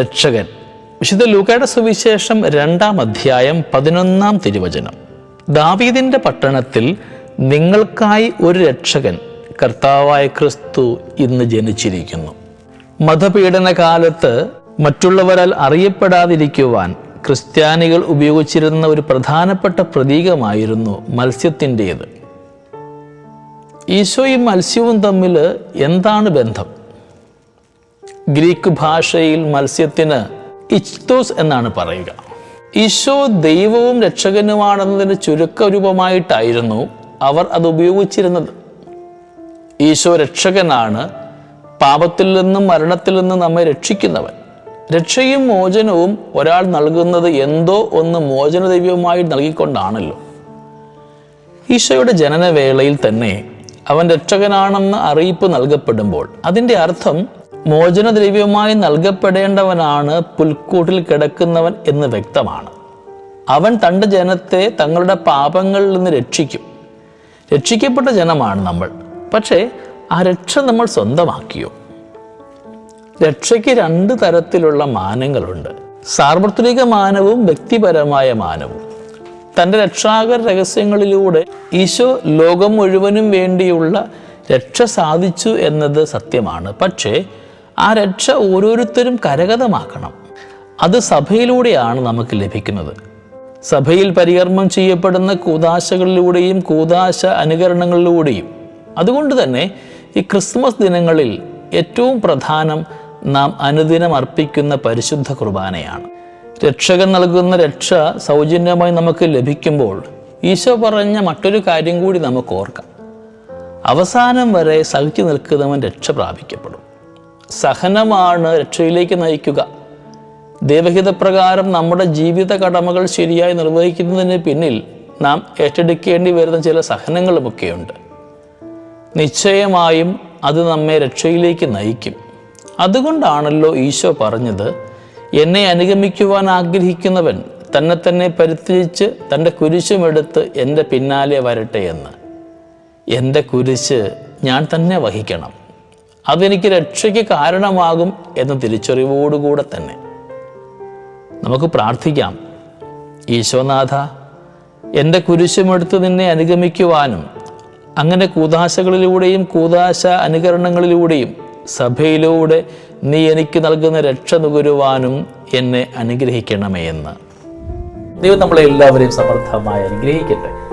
രക്ഷകൻ വിശുദ്ധ ലൂക്കയുടെ സുവിശേഷം രണ്ടാം അധ്യായം പതിനൊന്നാം തിരുവചനം. ദാവീദിന്റെ പട്ടണത്തിൽ നിങ്ങൾക്കായി ഒരു രക്ഷകൻ കർത്താവായ ക്രിസ്തു ഇന്ന് ജനിച്ചിരിക്കുന്നു. മതപീഡന കാലത്ത് മറ്റുള്ളവരാൽ അറിയപ്പെടാതിരിക്കുവാൻ ക്രിസ്ത്യാനികൾ ഉപയോഗിച്ചിരുന്ന ഒരു പ്രധാനപ്പെട്ട പ്രതീകമായിരുന്നു മത്സ്യത്തിന്റേത്. ഈശോയും മത്സ്യവും തമ്മിൽ എന്താണ് ബന്ധം? ഗ്രീക്ക് ഭാഷയിൽ മത്സ്യത്തിന് ഇച്തോസ് എന്നാണ് പറയുക. ഈശോ ദൈവവും രക്ഷകനുമാണെന്നതിന് ചുരുക്കരൂപമായിട്ടായിരുന്നു അവർ അത് ഉപയോഗിച്ചിരുന്നത്. ഈശോ രക്ഷകനാണ് പാപത്തിൽ നിന്നും മരണത്തിൽ നിന്നും നമ്മെ രക്ഷിക്കുന്നവൻ. രക്ഷയും മോചനവും ഒരാൾ നൽകുന്നത് എന്തോ ഒന്ന് മോചന ദൈവമായി നൽകിക്കൊണ്ടാണല്ലോ. ഈശോയുടെ ജനനവേളയിൽ തന്നെ അവൻ രക്ഷകനാണെന്ന് അറിയിപ്പ് നൽകപ്പെടുമ്പോൾ അതിന്റെ അർത്ഥം മോചനദ്രവ്യമായി നൽകപ്പെടേണ്ടവനാണ് പുൽക്കൂട്ടിൽ കിടക്കുന്നവൻ എന്ന് വ്യക്തമാണ്. അവൻ തന്റെ ജനത്തെ തങ്ങളുടെ പാപങ്ങളിൽ നിന്ന് രക്ഷിക്കും. രക്ഷിക്കപ്പെട്ട ജനമാണ് നമ്മൾ. പക്ഷേ ആ രക്ഷ നമ്മൾ സ്വന്തമാക്കിയോ? രക്ഷയ്ക്ക് രണ്ട് തരത്തിലുള്ള മാനങ്ങളുണ്ട്. സാർവത്രിക മാനവും വ്യക്തിപരമായ മാനവും. തന്റെ രക്ഷാകര രഹസ്യങ്ങളിലൂടെ ഈശോ ലോകം മുഴുവനും വേണ്ടിയുള്ള രക്ഷ സാധിച്ചു എന്നത് സത്യമാണ്. പക്ഷേ ആ രക്ഷ ഓരോരുത്തരും കരഗതമാക്കണം. അത് സഭയിലൂടെയാണ് നമുക്ക് ലഭിക്കുന്നത്. സഭയിൽ പരികർമ്മം ചെയ്യപ്പെടുന്ന കൂതാശകളിലൂടെയും കൂതാശ അനുകരണങ്ങളിലൂടെയും. അതുകൊണ്ട് തന്നെ ഈ ക്രിസ്മസ് ദിനങ്ങളിൽ ഏറ്റവും പ്രധാനം നാം അനുദിനം അർപ്പിക്കുന്ന പരിശുദ്ധ കുർബാനയാണ്. രക്ഷകൻ നൽകുന്ന രക്ഷ സൗജന്യമായി നമുക്ക് ലഭിക്കുമ്പോൾ ഈശോ പറഞ്ഞ മറ്റൊരു കാര്യം കൂടി നമുക്ക് ഓർക്കാം. അവസാനം വരെ സഹിച്ചു നിൽക്കുന്നവൻ രക്ഷ പ്രാപിക്കപ്പെടും. സഹനമാണ് രക്ഷയിലേക്ക് നയിക്കുക. ദൈവഹിതപ്രകാരം നമ്മുടെ ജീവിത കടമകൾ ശരിയായി നിർവഹിക്കുന്നതിന് പിന്നിൽ നാം ഏറ്റെടുക്കേണ്ടി വരുന്ന ചില സഹനങ്ങളുമൊക്കെയുണ്ട്. നിശ്ചയമായും അത് നമ്മെ രക്ഷയിലേക്ക് നയിക്കും. അതുകൊണ്ടാണല്ലോ ഈശോ പറഞ്ഞത് എന്നെ അനുഗമിക്കുവാൻ ആഗ്രഹിക്കുന്നവൻ തന്നെ തന്നെ പരിത്യജിച്ച് തന്റെ കുരിശുമെടുത്ത് എന്റെ പിന്നാലെ വരട്ടെ എന്ന്. എന്റെ കുരിശ് ഞാൻ തന്നെ വഹിക്കണം. അതെനിക്ക് രക്ഷയ്ക്ക് കാരണമാകും എന്ന തിരിച്ചറിവോടുകൂടെ തന്നെ. നമുക്ക് പ്രാർത്ഥിക്കാം. ഈശോനാഥ എന്റെ കുരിശുമെടുത്ത് നിന്നെ അനുഗമിക്കുവാനും അങ്ങനെ കൂതാശകളിലൂടെയും കൂതാശ അനുകരണങ്ങളിലൂടെയും സഭയിലൂടെ നീ എനിക്ക് നൽകുന്ന രക്ഷ നുകരുവാനും എന്നെ അനുഗ്രഹിക്കണമേ എന്ന്. ദൈവം നമ്മളെ എല്ലാവരെയും സമർത്ഥമായി അനുഗ്രഹിക്കട്ടെ.